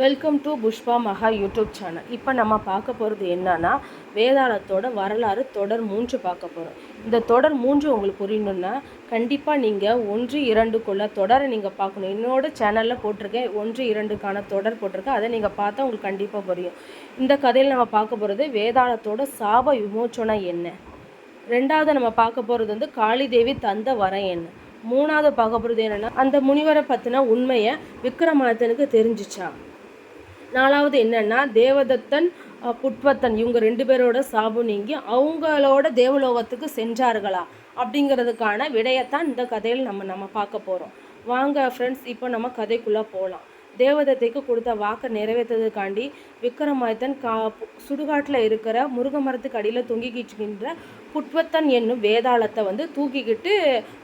Welcome to Pushpa மகா YouTube channel இப்போ நம்ம பார்க்க போகிறது என்னன்னா வேதாளத்தோட வரலாறு தொடர் மூன்று பார்க்க போகிறோம் இந்த தொடர் மூன்று உங்களுக்கு புரியணும்னா கண்டிப்பாக நீங்கள் ஒன்று இரண்டுக்குள்ள தொடரை நீங்கள் பார்க்கணும். என்னோட சேனலில் போட்டிருக்கேன் ஒன்று இரண்டுக்கான தொடர் போட்டிருக்கேன். அதை நீங்கள் பார்த்தா உங்களுக்கு கண்டிப்பாக புரியும். இந்த கதையில் நம்ம பார்க்க போகிறது வேதாளத்தோட சாப விமோச்சனம் என்ன? ரெண்டாவது நம்ம பார்க்க போகிறது வந்து காளிதேவி தந்த வரம் என்ன? மூணாவது பார்க்க போகிறது என்னென்னா அந்த முனிவரை பற்றின உண்மையை விக்ரமாதித்தனுக்கு தெரிஞ்சிச்சா? நாலாவது என்னன்னா தேவதத்தன் புட்பத்தன் புட்வத்தன் இவங்க ரெண்டு பேரோட சாபம் நீங்கி அவங்களோட தேவலோகத்துக்கு சென்றார்களா? அப்படிங்கிறதுக்கான விடையத்தான் இந்த கதையில் நம்ம நம்ம பார்க்க போகிறோம் வாங்க ஃப்ரெண்ட்ஸ் இப்போ நம்ம கதைக்குள்ளே போகலாம் தேவதத்தைக்கு கொடுத்த வாக்கை நிறைவேற்றதுக்காண்டி விக்ரமாதித்தன் கா சுடுகாட்டில் இருக்கிற முருக மரத்துக்கு அடியில் தொங்கிக்கிட்டு புட்வத்தன் என்னும் வேதாளத்தை வந்து தூக்கிக்கிட்டு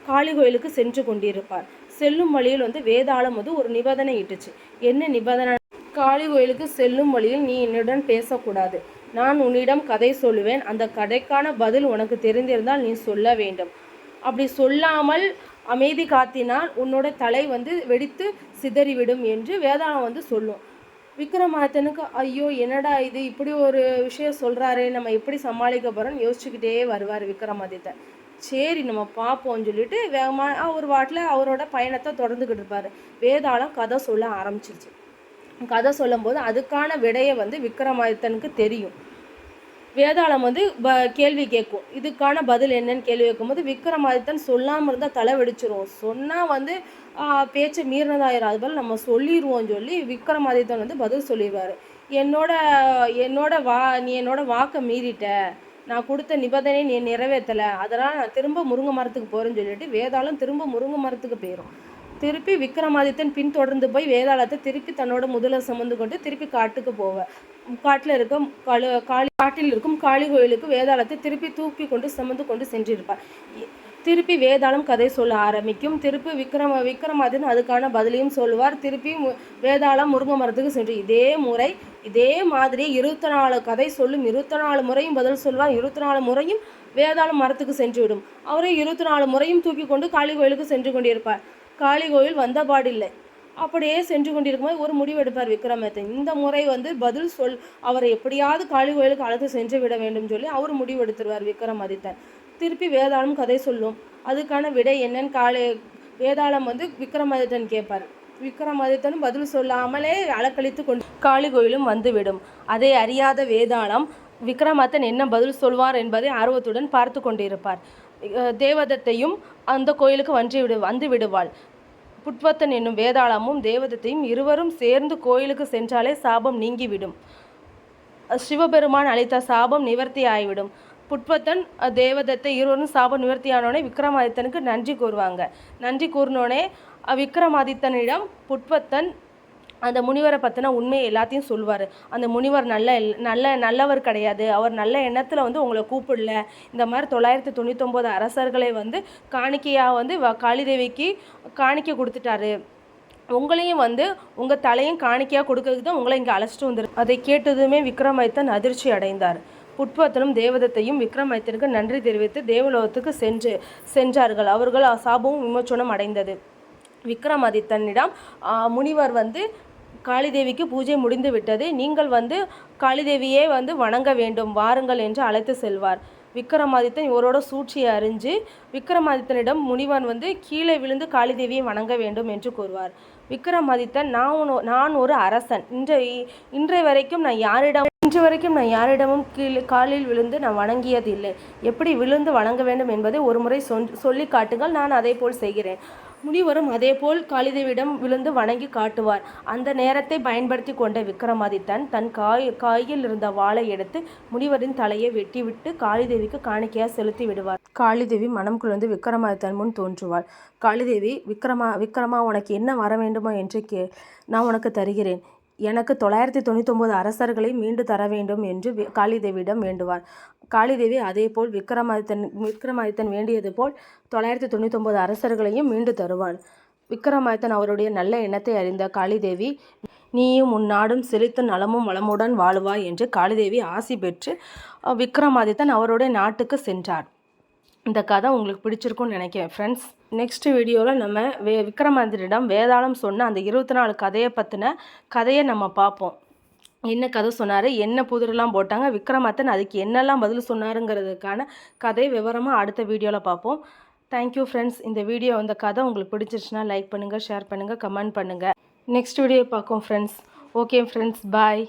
காளி கோயிலுக்கு சென்று கொண்டிருப்பார். செல்லும் வழியில் வந்து வேதாளம் வந்து ஒரு நிபந்தனை இட்டுச்சு. என்ன நிபந்தனை? காளி கோயிலுக்கு செல்லும் வழியில் நீ என்னுடன் பேசக்கூடாது. நான் உன்னிடம் கதை சொல்லுவேன். அந்த கதைக்கான பதில் உனக்கு தெரிந்திருந்தால் நீ சொல்ல வேண்டும். அப்படி சொல்லாமல் அமைதி காத்தினால் உன்னோட தலை வந்து வெடித்து சிதறிவிடும் என்று வேதாளம் வந்து சொல்லும். விக்ரமாதித்தனுக்கு ஐயோ என்னடா இது? இப்படி ஒரு விஷயம் சொல்கிறாரு நம்ம எப்படி சமாளிக்க போகிறோம்னு யோசிச்சுக்கிட்டே வருவார் விக்ரமாதித்தன் சரி நம்ம பார்ப்போம்னு சொல்லிட்டு வேகமாக ஒரு வாட்டில் அவரோட பயணத்தை தொடர்ந்துக்கிட்டு இருப்பார். வேதாளம் கதை சொல்ல ஆரம்பிச்சிருச்சு. கதை சொல்லும்போது அதுக்கான விடையை வந்து விக்ரமாதித்தனுக்கு தெரியும். வேதாளம் வந்து ப கேள்வி கேட்கும். இதுக்கான பதில் என்னன்னு கேள்வி கேட்கும்போது விக்ரமாதித்தன் சொல்லாமல் இருந்தால் தலை வெடிச்சிரும். சொன்னால் வந்து ஆஹ், பேச்சை மீறினதாயிரும். அது போல் நம்ம சொல்லிடுவோம்னு சொல்லி விக்ரமாதித்தன் வந்து பதில் சொல்லிடுவார் என்னோட என்னோட வா நீ என்னோட வாக்கை மீறிட்ட. நான் கொடுத்த நிபந்தனை நீ நிறைவேற்றலை அதனால் நான் திரும்ப முருங்கை மரத்துக்கு போகிறேன்னு சொல்லிட்டு வேதாளம் திரும்ப முருங்கை மரத்துக்கு போயிடும் திருப்பி விக்ரமாதித்தன் பின்தொடர்ந்து போய் வேதாளத்தை திருப்பி தன்னோட முதல சுமந்து கொண்டு திருப்பி காட்டுக்கு போவேன் காட்டில் இருக்கும் காளி காளி காட்டில் இருக்கும் காளி கோயிலுக்கு வேதாளத்தை திருப்பி தூக்கி கொண்டு சுமந்து கொண்டு சென்றிருப்பார். திருப்பி வேதாளம் கதை சொல்ல ஆரம்பிக்கும். திருப்பி விக்ரம விக்ரமாதித்தன் அதுக்கான பதிலையும் சொல்லுவார். திருப்பி மு- வேதாளம் முருங்கை மரத்துக்கு சென்று இதே முறை இதே மாதிரி இருபத்தி நாலு கதை சொல்லும். இருபத்தி நாலு முறையும் பதில் சொல்வார். இருபத்தி நாலு முறையும் வேதாளம் மரத்துக்கு சென்று விடும். அவரே இருபத்தி நாலு முறையும் தூக்கி கொண்டு காளி கோயிலுக்கு சென்று கொண்டிருப்பார். காளி கோயில் வந்தபாடில்லை அப்படியே சென்று கொண்டிருக்கும்போது ஒரு முடிவு எடுப்பார் விக்ரமாதித்தன் இந்த முறை வந்து பதில் சொல் அவரை எப்படியாவது காளி கோயிலுக்கு அழைத்து சென்று விட வேண்டும் சொல்லி அவர் முடிவு எடுத்துருவார் விக்ரமாதித்தன். திருப்பி வேதாளம் கதை சொல்லும். அதுக்கான விடை என்னன்னு காளி வேதாளம் வந்து விக்ரமாதித்தன் கேட்பார். விக்ரமாதித்தனும் பதில் சொல்லாமலே அலக்கழித்து கொண்டு காளி கோயிலும் வந்துவிடும். அதை அறியாத வேதாளம் விக்ரமாதித்தன் என்ன பதில் சொல்வார் என்பதை ஆர்வத்துடன் பார்த்து கொண்டிருப்பார். தேவதத்தையும் அந்த கோயிலுக்கு வந்து விடு வந்து விடுவாள். புட்வத்தன் என்னும் வேதாளமும் தேவதத்தையும் இருவரும் சேர்ந்து கோயிலுக்கு சென்றாலே சாபம் நீங்கிவிடும். சிவபெருமான் அளித்த சாபம் நிவர்த்தி ஆகிவிடும் புட்வத்தன் தேவதத்தை இருவரும் சாபம் நிவர்த்தியானோடனே விக்ரமாதித்தனுக்கு நன்றி கூறுவாங்க. நன்றி கூறினோடனே விக்ரமாதித்தனிடம் புட்வத்தன் அந்த முனிவரை பற்றின உண்மை எல்லாத்தையும் சொல்லுவார் அந்த முனிவர் நல்ல நல்ல நல்லவர் கிடையாது. அவர் நல்ல எண்ணத்தில் வந்து உங்களை கூப்பிடல. இந்த மாதிரி தொள்ளாயிரத்தி தொண்ணூத்தொம்பது அரசர்களை வந்து காணிக்கையாக வந்து வ- காளிதேவிக்கு காணிக்கை கொடுத்துட்டாரு. உங்களையும் வந்து உங்கள் தலையும் காணிக்கையாக கொடுக்கறதுக்கு தான் உங்களை இங்கே அழைச்சிட்டு வந்துரு அதை கேட்டதுமே விக்ரமாதித்தன் அதிர்ச்சி அடைந்தார். புட்பத்தனும் தேவதத்தையும் விக்ரமாதித்தனுக்கு நன்றி தெரிவித்து தேவலோகத்துக்கு சென்று சென்றார்கள். அவர்கள் சாபமும் விமோச்சனம் அடைந்தது. விக்ரமாதித்தனிடம் முனிவர் வந்து காளிதேவிக்கு பூஜை முடிந்து விட்டது. நீங்கள் வந்து காளிதேவியே வந்து வணங்க வேண்டும் வாருங்கள் என்று அழைத்து செல்வார். விக்ரமாதித்தன் இவரோட சூழ்ச்சியை அறிஞ்சு விக்ரமாதித்தனிடம் முனிவன் வந்து கீழே விழுந்து காளிதேவியை வணங்க வேண்டும் என்று கூறுவார். விக்ரமாதித்தன் நான் நான் ஒரு அரசன். இன்றை இன்றைய வரைக்கும் நான் யாரிடம் இன்று வரைக்கும் நான் யாரிடமும் கீழே காலில் விழுந்து நான் வணங்கியதில்லை. எப்படி விழுந்து வணங்க வேண்டும் என்பதை ஒருமுறை சொல் சொல்லி காட்டுங்கள். நான் அதே போல் செய்கிறேன். முனிவரும் அதேபோல் காளிதேவியிடம் விழுந்து வணங்கி காட்டுவார். அந்த நேரத்தை பயன்படுத்தி கொண்ட விக்ரமாதித்தன் தன் காய் காயில் இருந்த வாளை எடுத்து முனிவரின் தலையை வெட்டிவிட்டு காளிதேவிக்கு காணிக்கையாக செலுத்தி விடுவார். காளிதேவி மனம் குளிர்ந்து விக்ரமாதித்தன் முன் தோன்றுவாள். காளிதேவி விக்ரமா விக்ரமா உனக்கு என்ன வர வேண்டுமோ என்று கே நான் உனக்கு தருகிறேன். எனக்கு தொள்ளாயிரத்தி தொண்ணூத்தொம்பது அரசர்களை மீண்டு தர வேண்டும் என்று வி- காளிதேவியிடம் வேண்டுவார். காளிதேவி அதேபோல் விக்ரமாதித்தன் விக்ரமாதித்தன் வேண்டியது போல் தொள்ளாயிரத்தி தொண்ணூத்தொம்பது அரசர்களையும் மீண்டு தருவாள் விக்ரமாதித்தன் அவருடைய நல்ல எண்ணத்தை அறிந்த காளிதேவி நீயும் உன் நாடும் செழித்த நலமும் வளமுடன் வாழுவாய் என்று காளிதேவி ஆசி பெற்று விக்ரமாதித்தன் அவருடைய நாட்டுக்கு சென்றார். இந்த கதை உங்களுக்கு பிடிச்சிருக்கும்னு நினைக்கிறேன். ஃப்ரெண்ட்ஸ் நெக்ஸ்ட் வீடியோவில் நம்ம வே விக்ரமாதிரியிடம் வேதாளம் சொன்ன அந்த இருபத்தி நாலு கதையை பற்றின கதையை நம்ம பார்ப்போம். என்ன கதை சொன்னார்? என்ன புதிரெல்லாம் போட்டாங்க? விக்ரமாத்தன் அதுக்கு என்னெல்லாம் பதில் சொன்னாருங்கிறதுக்கான கதை விவரமாக அடுத்த வீடியோவில் பார்ப்போம். தேங்க்யூ ஃப்ரெண்ட்ஸ் இந்த வீடியோ இந்த கதை உங்களுக்கு பிடிச்சிருச்சுன்னா லைக் பண்ணுங்கள் ஷேர் பண்ணுங்கள் கமெண்ட் பண்ணுங்கள் நெக்ஸ்ட் வீடியோ பார்ப்போம் ஃப்ரெண்ட்ஸ் ஓகே ஃப்ரெண்ட்ஸ் பாய்